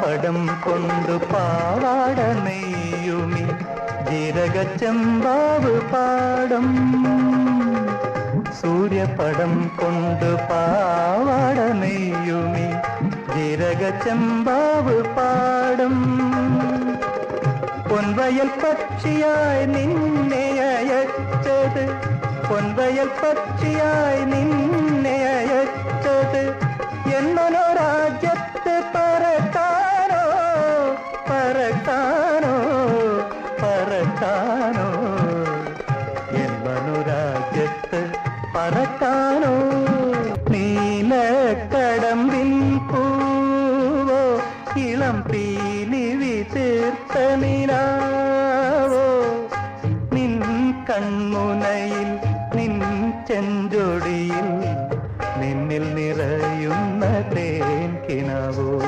படம் கொண்டு பாவாட நெய்யுமி ஜீரகச்செம்பாவு பாடம் சூரிய படம் கொண்டு பாவாட நெய்யுமி ஜீரகச்செம்பாவு பாடம் பொன்வயல் பட்சியாய் நின்னே பொன்வயல் பட்சியாய் நின்னே അയച്ചത് എന്നൊരു രാജ്യത്ത് മറക്കാനോ നീലക്കടമ്പിൽ പൂവോ ഇളം പീലിവി തീർത്ത നിലാവോ നിൻ കൺമുനയിൽ നിൻ ചെഞ്ചൊടിയിൽ നിന്നിൽ നിറയുന്ന തേൻ കിണവോ